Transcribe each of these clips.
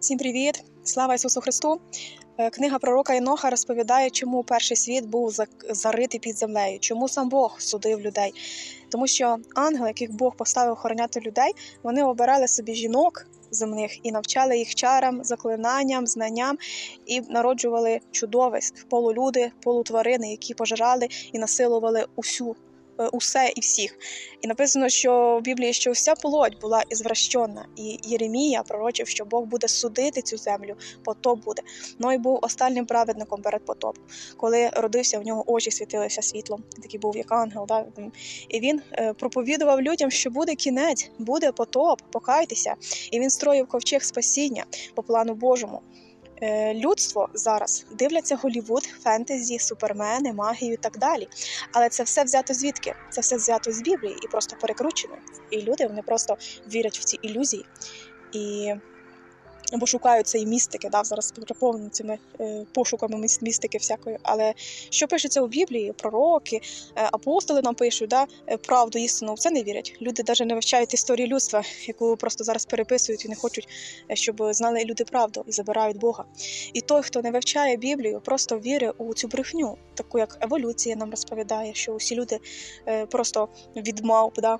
Всім привіт! Слава Ісусу Христу! Е, Книга пророка Іноха розповідає, чому перший світ був заритий під землею, чому сам Бог судив людей. Тому що ангели, яких Бог поставив охороняти людей, вони обирали собі жінок земних і навчали їх чарам, заклинанням, знанням і народжували чудовиськ, полулюди, полутварини, які пожирали і насилували усю. Е, Усе і всіх, і написано, що в Біблії, що вся плоть була ізвращена, і Єремія пророчив, що Бог буде судити цю землю, потоп буде. Ной був останнім праведником перед потопом. Коли родився, в нього очі світилися світлом. Такий був як ангел. Да? І він е, проповідував людям, що буде кінець, буде потоп, покайтеся. І він строїв ковчег спасіння по плану Божому. Е, Людство зараз дивляться Голівуд, фентезі, супермени, магію і так далі. Але це все взято звідки? Це все взято з Біблії і просто перекручено. І люди вони просто вірять в ці ілюзії. І або шукають цієї містики, да, зараз переповнені цими е, пошуками міс- містики всякої. Але що пишеться у Біблії, пророки, е, апостоли нам пишуть, да, е, правду, істину, в це не вірять. Люди навіть не вивчають історію людства, яку просто зараз переписують і не хочуть, щоб знали люди правду і забирають Бога. І той, хто не вивчає Біблію, просто вірить у цю брехню, таку як еволюція нам розповідає, що усі люди просто від мавп, да,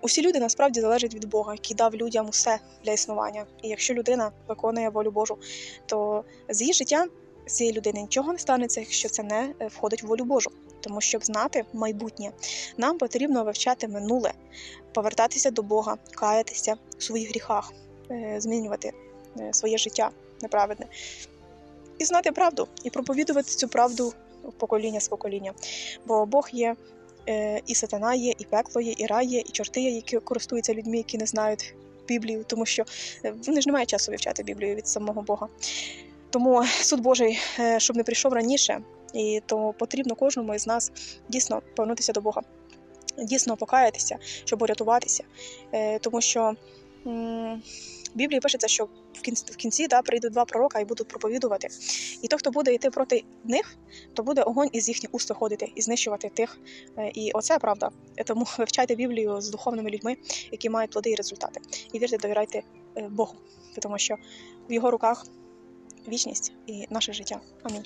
Усі люди насправді залежать від Бога, який дав людям усе для існування. І якщо людина виконує волю Божу, то з її життя цієї людини нічого не станеться, якщо це не е, входить в волю Божу. Тому щоб знати майбутнє, нам потрібно вивчати минуле, повертатися до Бога, каятися у своїх гріхах, е, змінювати е, своє життя неправедне і знати правду, і проповідувати цю правду покоління з покоління. Бо Бог є і сатана є, і пекло є, і рай є, і чорти є, які користуються людьми, які не знають Біблію, тому що е, вони ж не мають часу вивчати Біблію від самого Бога. Тому суд Божий, е, щоб не прийшов раніше, і то потрібно кожному із нас дійсно повернутися до Бога, дійсно покаятися, щоб урятуватися. Е, Тому що в Біблії пишеться, що в кінці, в кінці да, прийдуть два пророка і будуть проповідувати. І той, хто буде йти проти них, то буде огонь із їхніх уст виходити і знищувати тих. Е, І оце правда. Е, Тому вивчайте Біблію з духовними людьми, які мають плоди і результати. І вірте, довіряйте е, Богу, тому що в його руках вічність і наше життя. Амінь.